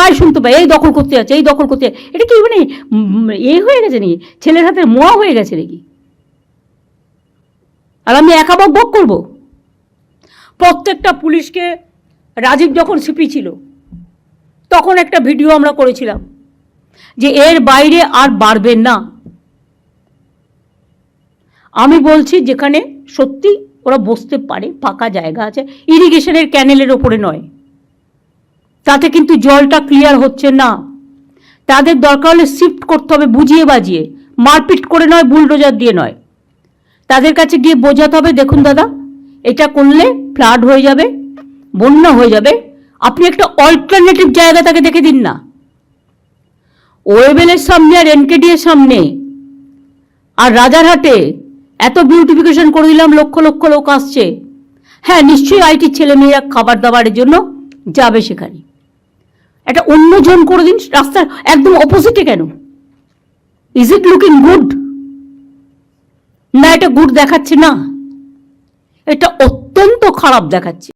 প্রায় শুনতে পাই এই দখল করতে যাচ্ছে, এই দখল করতে এটা কি মানে এ হয়ে গেছে নাকি? ছেলের হাতের মোয়া হয়ে গেছে নাকি? আর আমি একা বক বক করব? প্রত্যেকটা পুলিশকে রাজীব যখন সিপি ছিল, তখন একটা ভিডিও আমরা করেছিলাম যে এর বাইরে আর বাড়বেন না। আমি বলছি যেখানে সত্যি ওরা বসতে পারে, ফাঁকা জায়গা আছে, ইরিগেশনের ক্যানেলের ওপরে নয়। তাতে কিন্তু জলটা ক্লিয়ার হচ্ছে না। তাদের দরকার হলে শিফট করতে হবে, বুঝিয়ে বাজিয়ে। মারপিট করে নয় বুলডোজার দিয়ে নয়। তাদের কাছে গিয়ে বোঝাতে হবে, দেখুন দাদা, এটা করলে ফ্লাড হয়ে যাবে, বন্যা হয়ে যাবে। আপনি একটা অল্টারনেটিভ জায়গা তাকে দেখে দিন না। ওয়েবেলের সামনে আর এনকেডি এর সামনে। আর রাজারহাটে এত বিউটিফিকেশন করে দিলাম, লক্ষ লক্ষ লোক আসছে। হ্যাঁ নিশ্চয়ই আইটির ছেলেমেয়েরা খাবার দাবারের জন্য যাবে সেখানে। একটা অন্য জন করে দিন, রাস্তার একদম অপোজিটে কেন? ইজ ইট লুকিং গুড না, এটা গুড দেখাচ্ছে না। এটা অত্যন্ত খারাপ দেখাচ্ছে।